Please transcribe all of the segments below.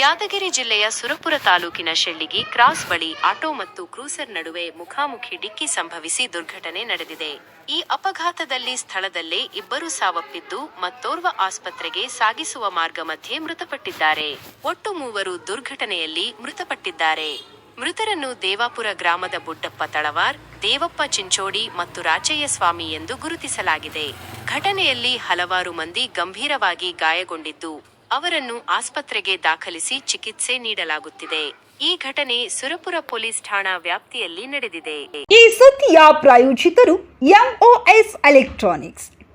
ಯಾದಗಿರಿ ಜಿಲ್ಲೆಯ ಸುರಪುರ ತಾಲೂಕಿನ ಶೆಳ್ಳಿಗಿ ಕ್ರಾಸ್ ಬಳಿ ಆಟೋ ಮತ್ತು ಕ್ರೂಸರ್ ನಡುವೆ ಮುಖಾಮುಖಿ ಡಿಕ್ಕಿ ಸಂಭವಿಸಿ ದುರ್ಘಟನೆ ನಡೆದಿದೆ. ಈ ಅಪಘಾತದಲ್ಲಿ ಸ್ಥಳದಲ್ಲೇ ಇಬ್ಬರು ಸಾವಪ್ಪಿದ್ದು, ಮತ್ತೋರ್ವ ಆಸ್ಪತ್ರೆಗೆ ಸಾಗಿಸುವ ಮಾರ್ಗ ಮಧ್ಯೆ ಮೃತಪಟ್ಟಿದ್ದಾರೆ. ಒಟ್ಟು ಮೂವರು ದುರ್ಘಟನೆಯಲ್ಲಿ ಮೃತಪಟ್ಟಿದ್ದಾರೆ. ಮೃತರನ್ನು ದೇವಾಪುರ ಗ್ರಾಮದ ಬುಡ್ಡಪ್ಪ ತಳವಾರ್, ದೇವಪ್ಪ ಚಿಂಚೋಡಿ ಮತ್ತು ರಾಚಯ್ಯ ಸ್ವಾಮಿ ಎಂದು ಗುರುತಿಸಲಾಗಿದೆ. ಘಟನೆಯಲ್ಲಿ ಹಲವಾರು ಮಂದಿ ಗಂಭೀರವಾಗಿ ಗಾಯಗೊಂಡಿದ್ದು ಅವರನ್ನು ಆಸ್ಪತ್ರೆಗೆ ದಾಖಲಿಸಿ ಚಿಕಿತ್ಸೆ ನೀಡಲಾಗುತ್ತಿದೆ. ಈ ಘಟನೆ ಸುರಪುರ ಪೊಲೀಸ್ ಠಾಣಾ ವ್ಯಾಪ್ತಿಯಲ್ಲಿ ನಡೆದಿದೆ. ಈ ಸುದ್ದಿಯ ಪ್ರಾಯೋಜಿತರು MOS electronics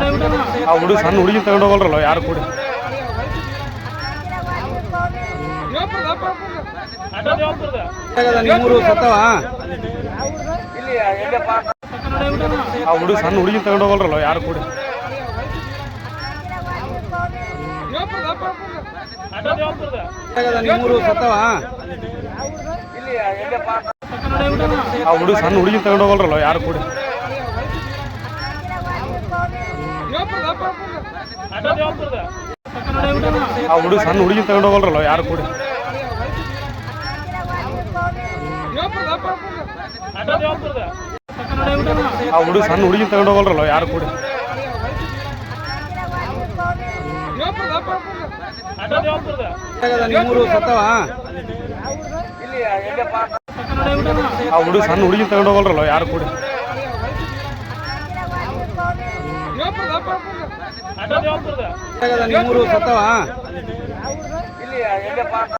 ಆ ಹುಡುಗ ಸಣ್ಣ ಹುಡುಗಿ ತಗೊಂಡು ಹೋಗಲ್ರಲ್ಲ, ಯಾರು ಕೂಡ? ನಿಮ್ಮೂರು ಸತ್ತವ ಆ ಹುಡುಗ ಸಣ್ಣ ಹುಡುಗಿ ತಗೊಂಡು ಹೋಗಲ್ರಲ್ಲ, ಯಾರು ಕೂಡ? ನಿಮ್ಮೂರು ಸತ್ತವ ಆ ಹುಡುಗ ಸಣ್ಣ ಹುಡುಗಿ ತಗೊಂಡು ಹೋಗಲ್ರಲ್ಲ, ಯಾರು ಕೂಡ? ಆ ಹುಡುಗ ಸಣ್ಣ ಹುಡುಗಿ ತಗೊಂಡು ಹೋಗಲ್ರಲ್ಲ, ಯಾರು ಕೂಡ? ಆ ಹುಡುಗ ಸಣ್ಣ ಹುಡುಗಿ ತಗೊಂಡು ಹೋಗಲ್ರಲ್ಲ, ಯಾರು ಕೂಡ? ಆ ಹುಡುಗ ಸಣ್ಣ ಹುಡುಗಿ ತಗೊಂಡು ಹೋಗಲ್ರಲ್ಲ, ಯಾರು ಕೂಡ? ನಿಮ್ಮೂರು ಸತ್ತವ